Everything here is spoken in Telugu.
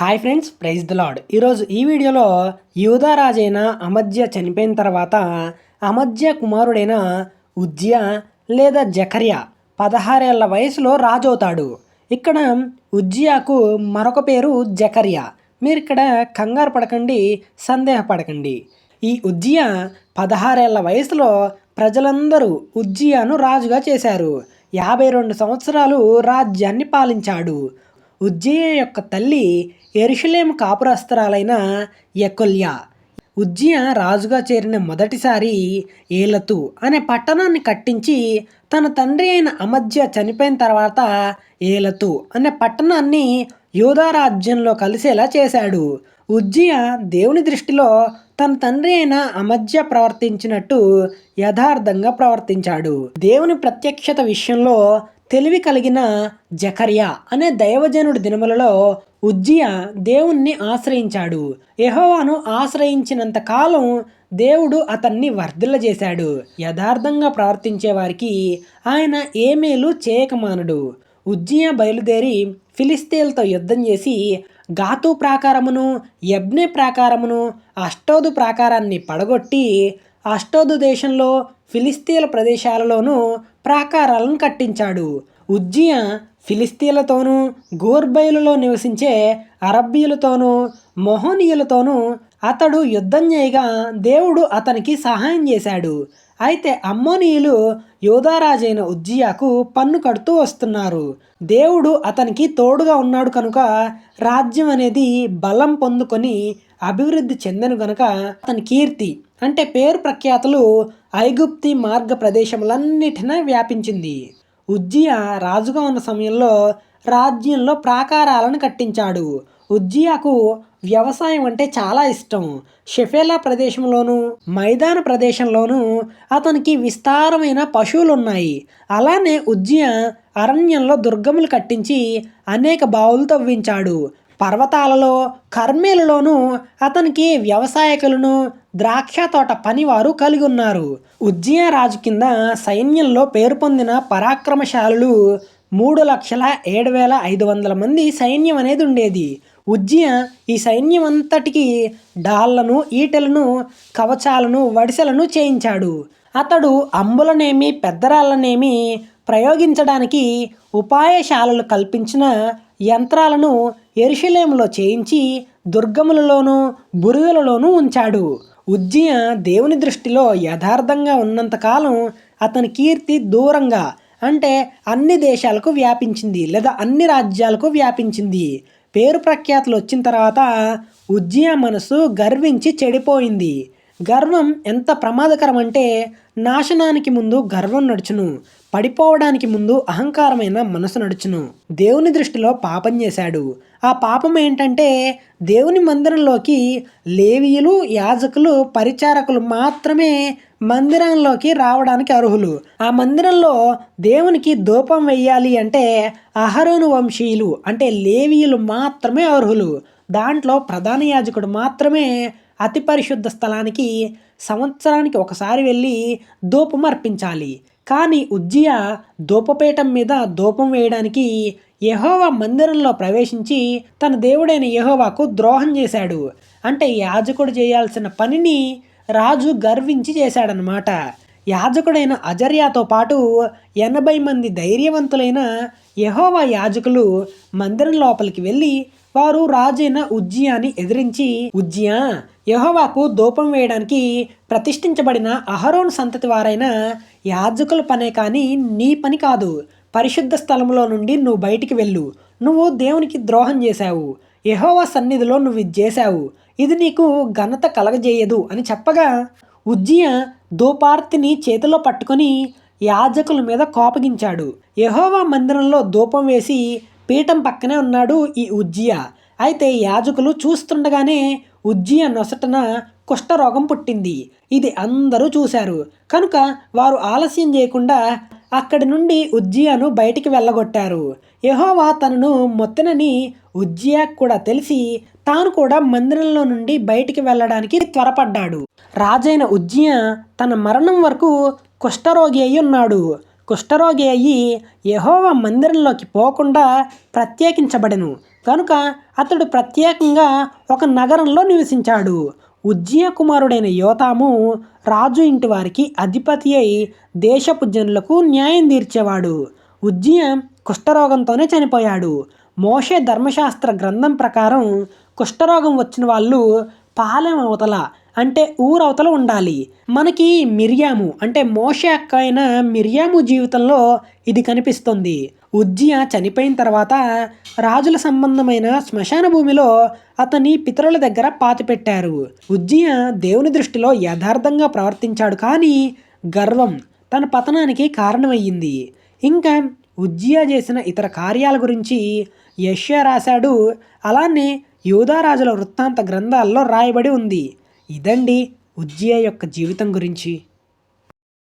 Hi friends praise the Lord ఈరోజు ఈ వీడియోలో యూదారాజైన అమధ్య చనిపోయిన తర్వాత అమధ్య కుమారుడైన ఉజ్య లేదా జకర్యా పదహారేళ్ళ వయసులో రాజవుతాడు. ఇక్కడ ఉజ్జియాకు మరొక పేరు జకర్యా. మీరు ఇక్కడ కంగారు పడకండి సందేహపడకండి. ఈ ఉజ్జియా పదహారేళ్ళ వయసులో ప్రజలందరూ ఉజ్జియాను రాజుగా చేశారు. యాభై రెండు సంవత్సరాలు రాజ్యాన్ని పాలించాడు. ఉజ్జయ యొక్క తల్లి ఎరుషులేమ కాపురస్త్రాలైన యకొల్యా. ఉజ్జయ రాజుగా చేరిన మొదటిసారి ఏలతు అనే పట్టణాన్ని కట్టించి తన తండ్రి అయిన అమధ్య చనిపోయిన తర్వాత ఏలతు అనే పట్టణాన్ని యోధారాజ్యంలో కలిసేలా చేశాడు. ఉజ్జయ దేవుని దృష్టిలో తన తండ్రి అయిన అమధ్య ప్రవర్తించినట్టు యథార్థంగా ప్రవర్తించాడు. దేవుని ప్రత్యక్షత విషయంలో తెలివి కలిగిన జకర్యా అనే దైవజనుడి దినములలో ఉజ్జియ దేవుణ్ణి ఆశ్రయించాడు. యహోవాను ఆశ్రయించినంత కాలం దేవుడు అతన్ని వర్ధిల్లజేశాడు యథార్థంగా ప్రవర్తించేవారికి ఆయన ఏమేలు చేయకమానడు? ఉజ్జియ బయలుదేరి ఫిలిస్తీన్లతో యుద్ధం చేసి గాతు ప్రాకారమును యబ్నే ప్రాకారమును అష్టోదు ప్రాకారాన్ని పడగొట్టి అష్టోదు దేశంలో ఫిలిస్తీన్ల ప్రదేశాలలోనూ ప్రాకారాలను కట్టించాడు. ఉజ్జియ ఫిలిస్తీన్లతోనూ గోర్బైలులో నివసించే అరబ్బీలతోనూ మొహోనియులతోనూ అతడు యుద్ధం చేయగా దేవుడు అతనికి సహాయం చేశాడు. అయితే అమ్మోనీయులు యోధారాజైన ఉజ్జియాకు పన్ను కడుతూ వస్తున్నారు. దేవుడు అతనికి తోడుగా ఉన్నాడు కనుక రాజ్యం అనేది బలం పొందుకొని అభివృద్ధి చెందను గనుక అతని కీర్తి అంటే పేరు ప్రఖ్యాతులు ఐగుప్తి మార్గ ప్రదేశములన్నిటిన వ్యాపించింది. ఉజ్జియా రాజుగా ఉన్న సమయంలో రాజ్యంలో ప్రాకారాలను కట్టించాడు. ఉజ్జియాకు వ్యవసాయం అంటే చాలా ఇష్టం. షెఫేలా ప్రదేశంలోను మైదాన ప్రదేశంలోనూ అతనికి విస్తారమైన పశువులు ఉన్నాయి అలానే ఉజ్జియా అరణ్యంలో దుర్గములు కట్టించి అనేక బావులు తవ్వించాడు. పర్వతాలలో కర్మేలలోనూ అతనికి వ్యవసాయకులను ద్రాక్ష తోట పనివారు కలిగి ఉన్నారు ఉజ్జయరాజు కింద సైన్యంలో పేరు పొందిన పరాక్రమశాలులు మూడు లక్షల ఏడు వేల ఐదు వందల మంది సైన్యం అనేది ఉండేది. ఉజ్జయ ఈ సైన్యం అంతటికి డాళ్ళను ఈటెలను కవచాలను వడిసెలను చేయించాడు. అతడు అంబులనేమి పెద్దరాళ్ళనేమి ప్రయోగించడానికి ఉపాయశాలలు కల్పించిన యంత్రాలను ఎరుషలేములో చేయించి దుర్గములలోనూ బురుగులలోనూ ఉంచాడు. ఉజ్జియ దేవుని దృష్టిలో యథార్థంగా ఉన్నంతకాలం అతని కీర్తి దూరంగా అంటే అన్ని దేశాలకు వ్యాపించింది లేదా అన్ని రాజ్యాలకు వ్యాపించింది. పేరు ప్రఖ్యాతులు వచ్చిన తర్వాత ఉజ్జియా మనసు గర్వించి చెడిపోయింది. గర్వం ఎంత ప్రమాదకరం అంటే నాశనానికి ముందు గర్వం నడుచును పడిపోవడానికి ముందు అహంకారమైన మనసు నడుచును. దేవుని దృష్టిలో పాపం చేశాడు. ఆ పాపం ఏంటంటే దేవుని మందిరంలోకి లేవీయులు యాజకులు పరిచారకులు మాత్రమే మందిరంలోకి రావడానికి అర్హులు. ఆ మందిరంలో దేవునికి ధూపం వెయ్యాలి అంటే అహరోను వంశీయులు అంటే లేవీయులు మాత్రమే అర్హులు. దాంట్లో ప్రధాన యాజకుడు మాత్రమే అతి పరిశుద్ధ స్థలానికి సంవత్సరానికి ఒకసారి వెళ్ళి ధూపం అర్పించాలి. కానీ ఉజ్జియ ధూపపీఠం మీద ధూపం వేయడానికి యహోవా మందిరంలో ప్రవేశించి తన దేవుడైన యహోవాకు ద్రోహం చేశాడు. అంటే యాజకుడు చేయాల్సిన పనిని రాజు గర్వించి చేశాడనమాట యాజకుడైన అజర్యాతో పాటు ఎనభై మంది ధైర్యవంతులైన యహోవా యాజకులు మందిరం లోపలికి వెళ్ళి వారు రాజైన ఉజ్జియాని ఎదిరించి ఉజ్జియా యహోవాకు దూపం వేయడానికి ప్రతిష్ఠించబడిన అహరోన్ సంతతి వారైన యాజకుల పనే కానీ నీ పని కాదు. పరిశుద్ధ స్థలంలో నుండి నువ్వు బయటికి వెళ్ళు. నువ్వు దేవునికి ద్రోహం చేశావు. యహోవా సన్నిధిలో నువ్వు ఇది చేశావు. ఇది నీకు ఘనత కలగజేయదు అని చెప్పగా ఉజ్జియ దూపార్తిని చేతిలో పట్టుకొని యాజకుల మీద కోపగించాడు. యహోవా మందిరంలో ధూపం వేసి పీఠం పక్కనే ఉన్నాడు ఈ ఉజ్జియా. అయితే యాజకులు చూస్తుండగానే ఉజ్జియ నొసటన కుష్ఠరోగం పుట్టింది. ఇది అందరూ చూశారు. కనుక వారు ఆలస్యం చేయకుండా అక్కడి నుండి ఉజ్జియాను బయటికి వెళ్ళగొట్టారు. యహోవా తనను మొత్తనని ఉజ్జియా కూడా తెలిసి తాను కూడా మందిరంలో నుండి బయటికి వెళ్ళడానికి త్వరపడ్డాడు. రాజైన ఉజ్జియ తన మరణం వరకు కుష్ఠరోగి అయి ఉన్నాడు. కుష్ఠరోగి అయ్యి యహోవా మందిరంలోకి పోకుండా ప్రత్యేకించబడెను. కనుక అతడు ప్రత్యేకంగా ఒక నగరంలో నివసించాడు. ఉజ్జయ కుమారుడైన యోతాము రాజు ఇంటి వారికి అధిపతి అయి దేశపు జనులకు న్యాయం తీర్చేవాడు. ఉజ్జయ కుష్ఠరోగంతోనే చనిపోయాడు. మోషే ధర్మశాస్త్ర గ్రంథం ప్రకారం కుష్ఠరోగం వచ్చిన వాళ్ళు పాలెం అవతల అంటే ఊరవతల ఉండాలి. మనకి మిరియాము అంటే మోషే అక్క అయిన మిరియాము జీవితంలో ఇది కనిపిస్తుంది. ఉజ్జియ చనిపోయిన తర్వాత రాజుల సంబంధమైన శ్మశాన భూమిలో అతని పితరుల దగ్గర పాతిపెట్టారు. ఉజ్జియ దేవుని దృష్టిలో యథార్థంగా ప్రవర్తించాడు కానీ గర్వం తన పతనానికి కారణమయ్యింది. ఇంకా ఉజ్జియా చేసిన ఇతర కార్యాల గురించి యష్యా రాశాడు. అలానే యూదారాజుల వృత్తాంత గ్రంథాల్లో రాయబడి ఉంది. ఇదండి ఉజ్జియా యొక్క జీవితం గురించి.